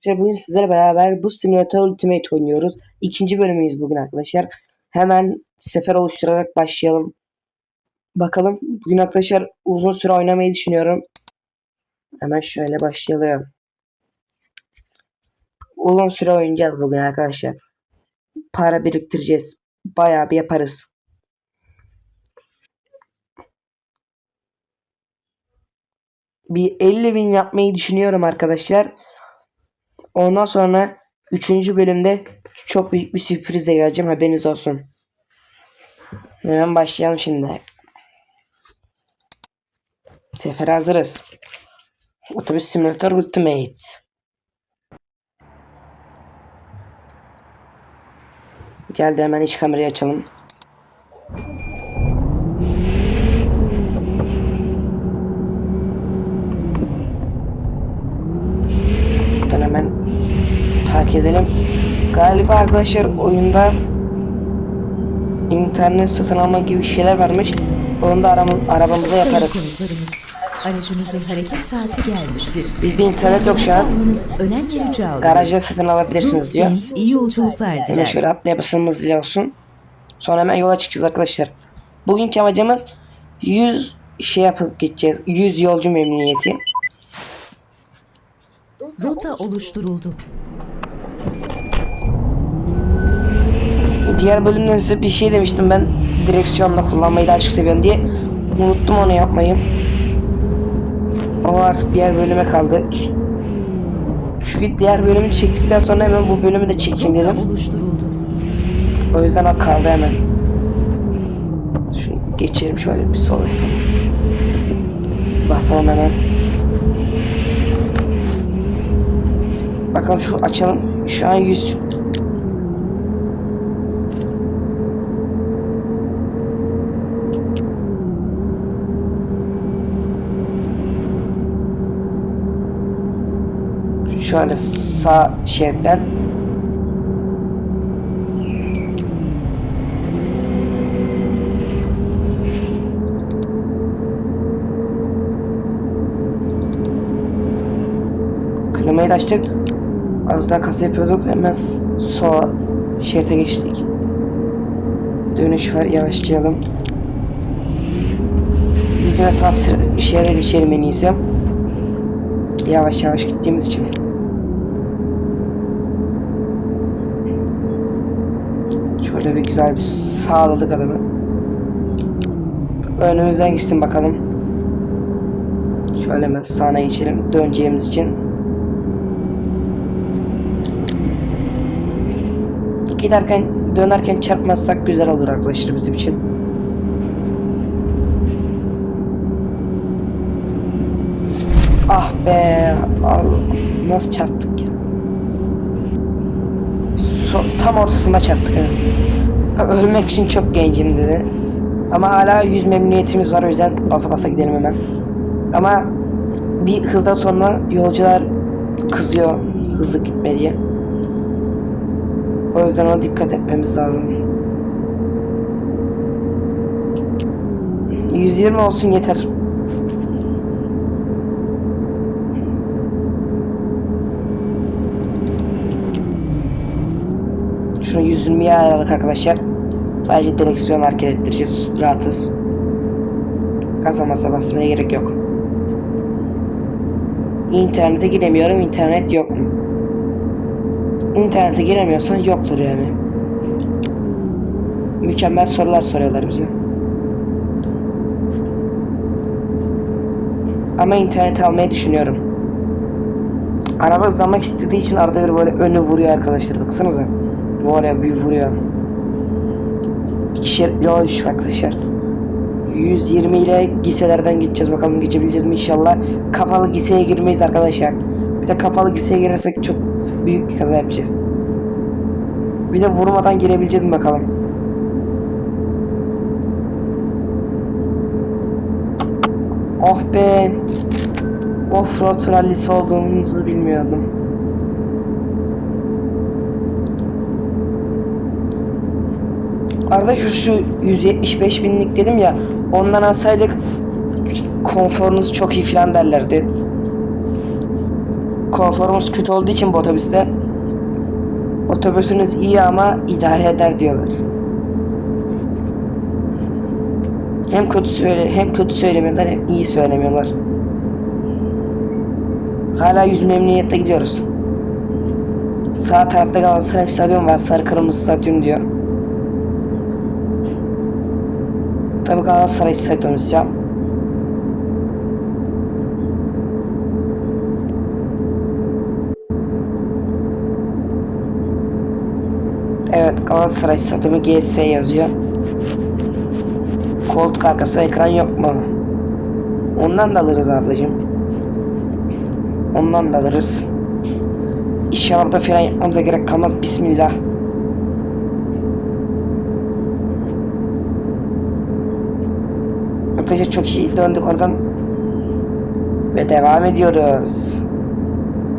Arkadaşlar bugün sizlerle beraber bu Simulator Ultimate oynuyoruz. İkinci bölümüyüz bugün arkadaşlar. Hemen sefer oluşturarak başlayalım. Bakalım. Bugün arkadaşlar uzun süre oynamayı düşünüyorum. Hemen şöyle başlayalım. Uzun süre oynayacağız bugün arkadaşlar. Para biriktireceğiz. Bayağı bir yaparız. Bir 50 bin yapmayı düşünüyorum arkadaşlar. Ondan sonra 3. bölümde çok büyük bir sürprize geleceğim. Haberiniz olsun. Hemen başlayalım şimdi. Sefer hazırız. Otobüs Simulator Ultimate. Geldi hemen iç kamerayı açalım. Buradan hemen fark edelim. Galiba arkadaşlar oyunda internet satın alma gibi şeyler varmış. Onu da aram- arabamıza yaparız. aracınızın hareket saati gelmiştir. Bizde internet yok şu an. Önemli rica. Garajda satın alabilirsiniz diyor. İyi yolculuklar diler. şöyle atlaya basalım hızlıca olsun. Sonra hemen yola çıkacağız arkadaşlar. Bugünkü amacımız 100 şey yapıp gideceğiz. 100 yolcu memnuniyeti. Rota oluşturuldu. Diğer bölümde size bir şey demiştim ben direksiyonla kullanmayı daha çok seviyorum diye. Unuttum onu yapmayı. O artık diğer bölüme kaldı. Çünkü diğer bölümü çektikten sonra hemen bu bölümü de çekeyim dedim. O yüzden o kaldı hemen. Şunu geçelim şöyle bir sola yapalım. Basalım hemen. Bakalım şu açalım. Şu an 100. Şöyle sağ şeritten açtık. Daha kasa yapıyorduk. Hemen sola şerite geçtik. Dönüş var. Yavaşlayalım. Biz de mesela şeride geçelim en iyisi. Yavaş yavaş gittiğimiz için. Şöyle bir güzel bir sağladık adamı. Önümüzden gitsin bakalım. Şöyle hemen sağına geçelim döneceğimiz için. Giderken dönerken çarpmazsak güzel olur arkadaşlar bizim için. Ah be Allah, nasıl çarptık ya. So- tam ortasında çarptık. yani. Ölmek için çok gencim dedi. Ama hala yüz memnuniyetimiz var o yüzden basa basa gidelim hemen. Ama bir hızdan sonra yolcular kızıyor hızlı gitme diye. O yüzden ona dikkat etmemiz lazım. 120 olsun yeter. Şunu 120'ye ayarladık arkadaşlar. Sadece direksiyon hareket ettireceğiz. Rahatız. Gaza basmaya gerek yok. İnternete giremiyorum. İnternet yok mu? İnternete giremiyorsan yoktur yani. Mükemmel sorular soruyorlar bize. Ama internet almayı düşünüyorum. Araba hızlanmak istediği için arada bir böyle önü vuruyor arkadaşlar. Baksanıza. Ya bir vuruyor. İki şerit yola düştük arkadaşlar. 120 ile giselerden gideceğiz. Bakalım geçebileceğiz mi inşallah. Kapalı giseye girmeyiz arkadaşlar. Bir de kapalı giseye girersek çok büyük bir kaza yapacağız. Bir de vurmadan girebileceğiz mi bakalım. Oh be. Offroad rallisi olduğumuzu bilmiyordum. Arada şu, şu 175 binlik dedim ya ondan alsaydık konforunuz çok iyi filan derlerdi. Konforumuz kötü olduğu için bu otobüste otobüsünüz iyi ama idare eder diyorlar. Hem kötü söyle hem kötü söylemiyorlar hem iyi söylemiyorlar. Hala yüz memnuniyette gidiyoruz. Sağ tarafta Galatasaray Stadyum var. Sarı Kırmızı Stadyum diyor. Tabii Galatasaray Stadyum isteyeceğim. Evet Galatasaray Stadyumu GS yazıyor. Koltuk arkası ekran yok mu? Ondan da alırız ablacığım. Ondan da alırız. İnşallah burada fren yapmamıza gerek kalmaz. Bismillah. Arkadaşlar çok iyi döndük oradan. Ve devam ediyoruz.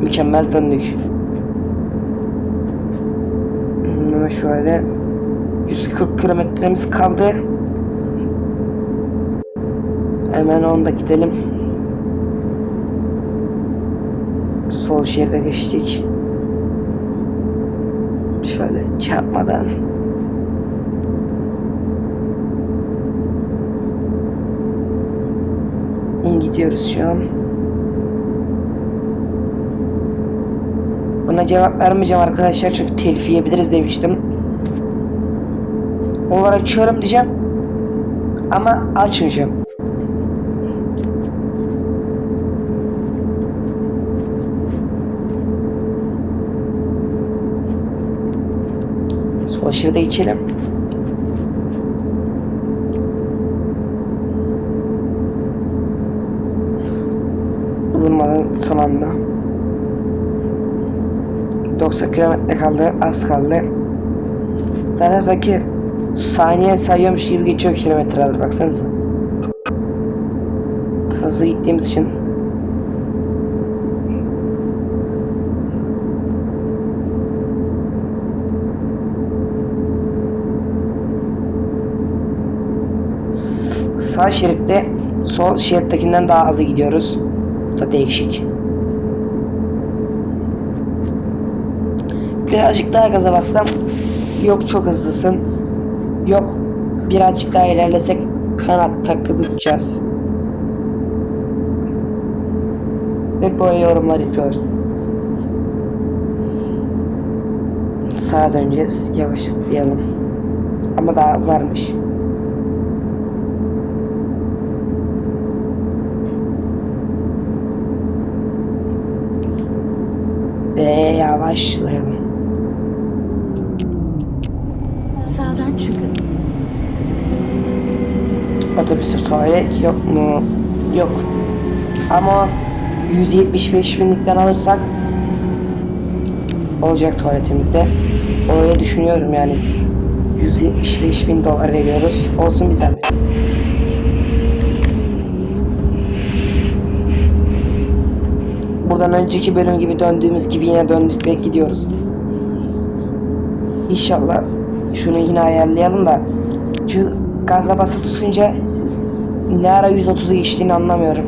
Mükemmel döndük. Hmm, Hemen şöyle 140 kilometremiz kaldı. Hemen onda gidelim. Sol şeride geçtik. Şöyle çarpmadan. Gidiyoruz şu an. Buna cevap vermeyeceğim arkadaşlar çünkü telif yiyebiliriz demiştim. Onlar açıyorum diyeceğim. Ama açmayacağım. Sol şeride içelim. Vurmadan son anda. 90 kilometre kaldı. Az kaldı. Zaten sanki saniye sayıyormuş gibi geçiyor kilometreler baksanıza. Hızlı gittiğimiz için. S- Sağ şeritte sol şerittekinden daha hızlı gidiyoruz. Bu da değişik. Birazcık daha gaza bassam yok çok hızlısın. Yok birazcık daha ilerlesek kanat takıp uçacağız. Hep böyle yorumlar yapıyor. Sağa döneceğiz. Yavaşlayalım. Ama daha varmış. Ve yavaşlayalım. Otobüste tuvalet yok mu? Yok. Ama 175 binlikten alırsak olacak tuvaletimizde. Öyle düşünüyorum yani. 175 bin dolar veriyoruz. Olsun bir zahmet. Buradan önceki bölüm gibi döndüğümüz gibi yine döndük ve gidiyoruz. İnşallah şunu yine ayarlayalım da çünkü gaza bası tutunca ne ara 130'u geçtiğini anlamıyorum.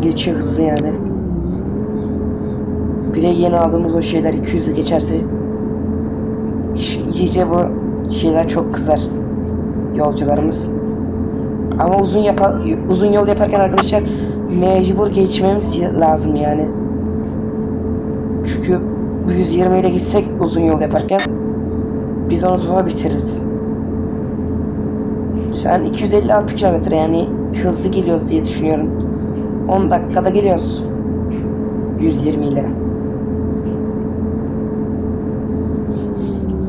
Geçiyor hızlı yani. Bir de yeni aldığımız o şeyler 200'ü geçerse iyice bu şeyler çok kızar yolcularımız. Ama uzun yapa, uzun yol yaparken arkadaşlar mecbur geçmemiz lazım yani. Çünkü bu 120 ile gitsek uzun yol yaparken biz onu sonra bitiririz. Şu an 256 kilometre yani hızlı geliyoruz diye düşünüyorum. 10 dakikada geliyoruz. 120 ile.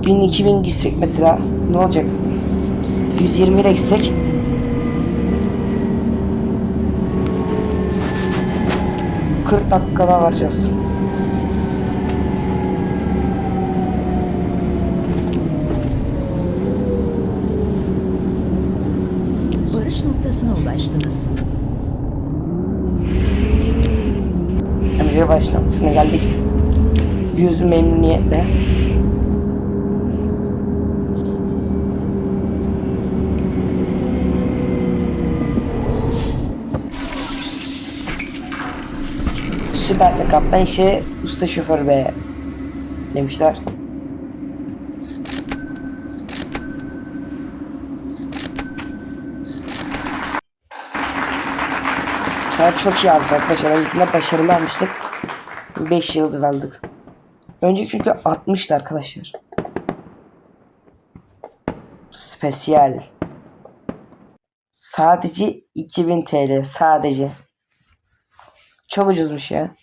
1000-2000 gitsek mesela ne olacak? 120 ile gitsek ...40 dakikada varacağız. Noktasına ulaştınız. Hemşire başlamasına geldik. Yüz memnuniyetle. Süpersin kaptan işte usta şoför be. Demişler. Saat çok iyi aldık arkadaşlar. Öncekinde başarılı almıştık. 5 yıldız aldık. Önceki çünkü 60'tı arkadaşlar. Spesiyel. Sadece 2000 TL. Sadece. Çok ucuzmuş ya.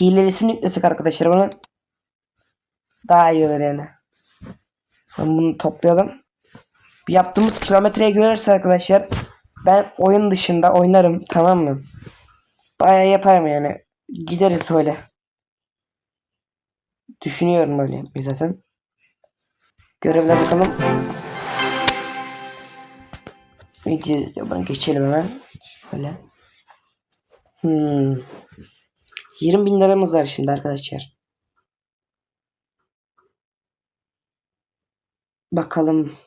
Hilelisini yüklesek arkadaşlar bunu daha iyi olur yani. Ben bunu toplayalım. Yaptığımız kilometreye görürse arkadaşlar ben oyun dışında oynarım tamam mı? Bayağı yaparım yani. Gideriz böyle. Düşünüyorum öyle yapmayı zaten. Görevler bakalım. Video geçelim hemen. Şöyle. Hmm. 20 bin liramız var şimdi arkadaşlar. Bakalım.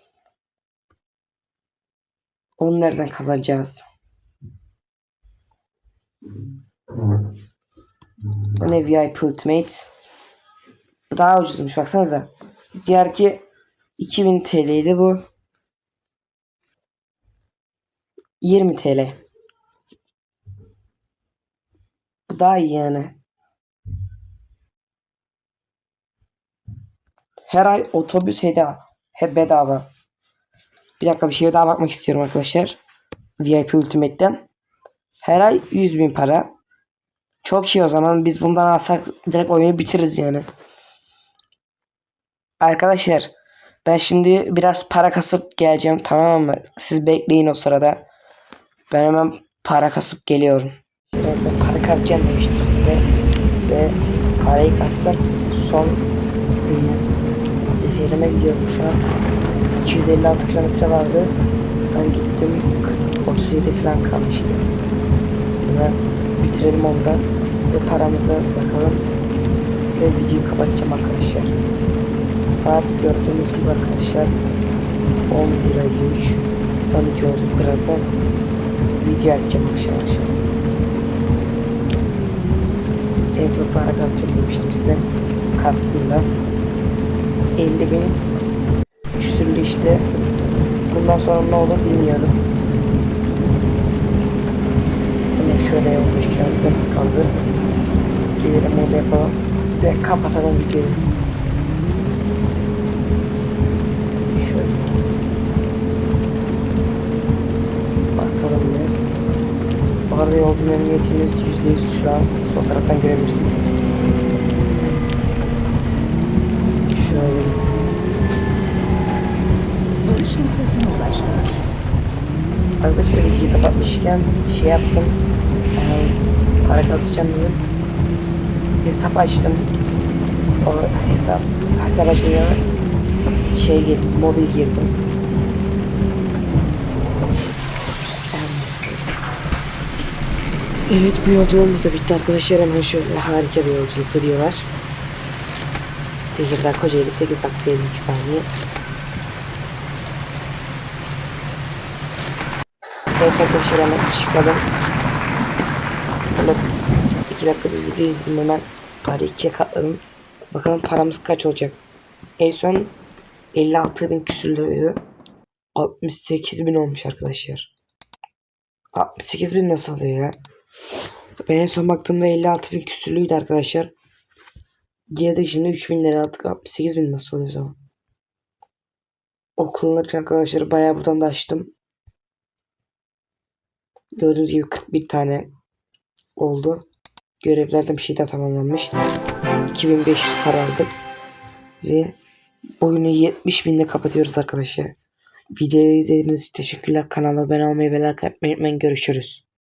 Onu nereden kazanacağız? Bu ne VIP Ultimate? Bu daha ucuzmuş baksanıza. Diğer ki 2000 TL'ydi bu. 20 TL. Bu daha iyi yani. Her ay otobüs heda. Hep bedava. Bir dakika bir şeye daha bakmak istiyorum arkadaşlar. VIP Ultimate'den. Her ay 100 bin para. Çok iyi o zaman. Biz bundan alsak direkt oyunu bitiririz yani. Arkadaşlar ben şimdi biraz para kasıp geleceğim tamam mı? Siz bekleyin o sırada. Ben hemen para kasıp geliyorum. Birazdan para kasacağım demiştim size. Ve parayı kastım. Son seferime gidiyorum şu an. 256 kilometre vardı. Ben gittim 37 falan kaldı işte. Hemen bitirelim onda. Ve paramıza bakalım. Ve videoyu kapatacağım arkadaşlar. Saat gördüğünüz gibi arkadaşlar 11.53 12 oldu birazdan video açacağım akşam akşam. En son para kasacağım demiştim size. Kastım da 50 bin küsürlü işte. Bundan sonra ne olur bilmiyorum. Yine şöyle 15 kilometremiz kaldı. Gelelim orada yapalım. Ve kapatalım videoyu. Şöyle. Basalım bir. Bu arada yolcu memnuniyetimiz %100 şu an sol taraftan görebilirsiniz. Şöyle Varış noktasına ulaştınız. Arkadaşlar videoyu kapatmışken şey yaptım. Ee, para kasacağım dedim. Hesap açtım. O hesap hesap açınca şey girdim, mobil girdim. Evet bu yolculuğumuz da bitti arkadaşlar. Hemen şöyle harika bir yolculuktu diyorlar. Tekirdağ Kocaeli 8 dakika 52 saniye. Arkadaşlar hemen çıkalım. Hemen 2 dakika bir video izledim hemen parayı ikiye katladım. Bakalım paramız kaç olacak. En son 56 bin küsürlüğü 68 bin olmuş arkadaşlar. 68 bin nasıl oluyor ya? Ben en son baktığımda 56 bin küsürlüğüydü arkadaşlar. Diğerde şimdi 3 bin lira aldık. 68 bin nasıl oluyor zaman? Okullarken arkadaşlar bayağı buradan da açtım. Gördüğünüz gibi 41 tane oldu. Görevlerden bir şey daha tamamlanmış. 2500 para aldık. Ve oyunu 70 binle kapatıyoruz arkadaşlar. Videoyu izlediğiniz için teşekkürler. Kanala abone olmayı ve like yapmayı unutmayın. Görüşürüz.